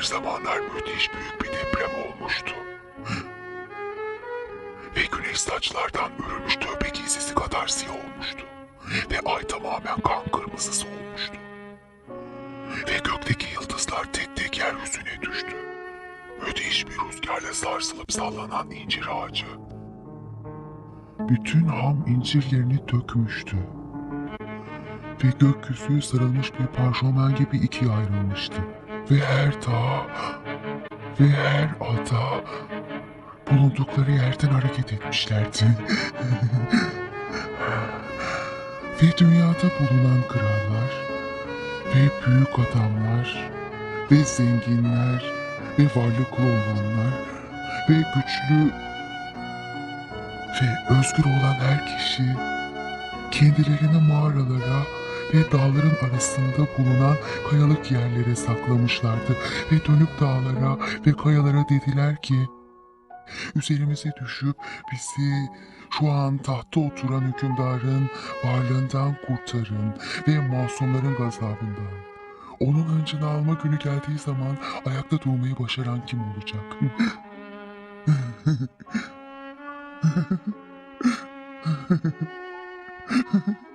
bir zamanlar müthiş büyük bir deprem olmuştu. Ve güneş saçlardan örülmüş tövbe giysisi kadar siyah olmuştu. Ve ay tamamen kan kırmızısı olmuştu. Ve gökteki yıldızlar tek tek yeryüzüne düştü. Müthiş bir rüzgarla sarsılıp sallanan incir ağacı. Bütün ham incirlerini dökmüştü. Ve gökyüzü sarılmış bir parşömen gibi ikiye ayrılmıştı. Ve her dağ ve her ada bulundukları yerden hareket etmişlerdi. ve dünyada bulunan krallar ve büyük adamlar ve zenginler ve varlıklı olanlar ve güçlü ve özgür olan her kişi kendilerini mağaralara ve dağların arasında bulunan kayalık yerlere saklamışlardı ve dönüp dağlara ve kayalara dediler ki üzerimize düşüp bizi şu an tahta oturan hükümdarın varlığından kurtarın ve masumların gazabından. Onun hıncını alma günü geldiği zaman ayakta durmayı başaran kim olacak?